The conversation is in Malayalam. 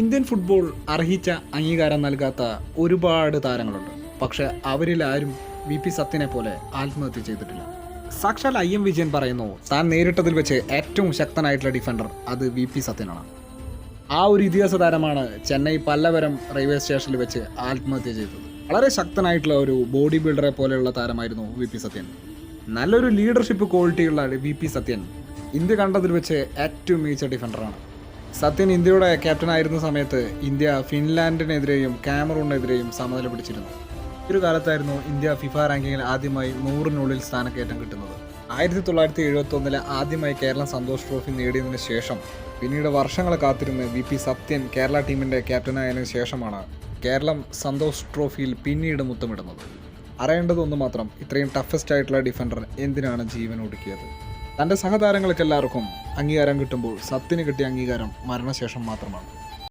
ഇന്ത്യൻ ഫുട്ബോൾ അർഹിച്ച അംഗീകാരം നൽകാത്ത ഒരുപാട് താരങ്ങളുണ്ട്. പക്ഷെ അവരിൽ ആരും വി പി സത്യനെ പോലെ ആത്മഹത്യ ചെയ്തിട്ടില്ല. സാക്ഷാൽ ഐ എം വിജയൻ പറയുന്നു താൻ നേരിട്ടതിൽ വെച്ച് ഏറ്റവും ശക്തനായിട്ടുള്ള ഡിഫൻഡർ അത് വി പി സത്യനാണ്. ആ ഒരു ഇതിഹാസ താരമാണ് ചെന്നൈ പല്ലവരം റെയിൽവേ സ്റ്റേഷനിൽ വെച്ച് ആത്മഹത്യ ചെയ്തത്. വളരെ ശക്തനായിട്ടുള്ള ഒരു ബോഡി ബിൽഡറെ പോലെയുള്ള താരമായിരുന്നു വി പി സത്യൻ. നല്ലൊരു ലീഡർഷിപ്പ് ക്വാളിറ്റിയുള്ള വി പി സത്യൻ ഇന്ത്യ കണ്ടതിൽ വെച്ച് ഏറ്റവും മികച്ച ഡിഫൻഡറാണ് സത്യൻ ഇന്ത്യയുടെ ക്യാപ്റ്റനായിരുന്ന സമയത്ത് ഇന്ത്യ ഫിൻലാൻഡിനെതിരെയും കാമറൂണിനെതിരെയും സമനില പിടിച്ചിരുന്നു. ഒരു കാലത്തായിരുന്നു ഇന്ത്യ ഫിഫ റാങ്കിങ്ങിൽ ആദ്യമായി നൂറിനുള്ളിൽ സ്ഥാനക്കയറ്റം കിട്ടുന്നത്. ആയിരത്തി തൊള്ളായിരത്തി എഴുപത്തി ഒന്നിലെ ആദ്യമായി കേരളം സന്തോഷ് ട്രോഫി നേടിയതിനു ശേഷം പിന്നീട് വർഷങ്ങൾ കാത്തിരുന്ന് വി പി സത്യൻ കേരള ടീമിന്റെ ക്യാപ്റ്റനായതിനു ശേഷമാണ് കേരളം സന്തോഷ് ട്രോഫിയിൽ പിന്നീട് മുത്തമിടുന്നത്. അറിയേണ്ടതൊന്നു മാത്രം ഇത്രയും ടഫസ്റ്റ് ആയിട്ടുള്ള ഡിഫൻഡർ എന്തിനാണ് ജീവൻ ഒടുക്കിയത് തന്റെ സഹതാരങ്ങൾക്കെല്ലാവർക്കും അംഗീകാരം കിട്ടുമ്പോൾ സത്യന് കിട്ടിയ അംഗീകാരം മരണശേഷം മാത്രമാണ്.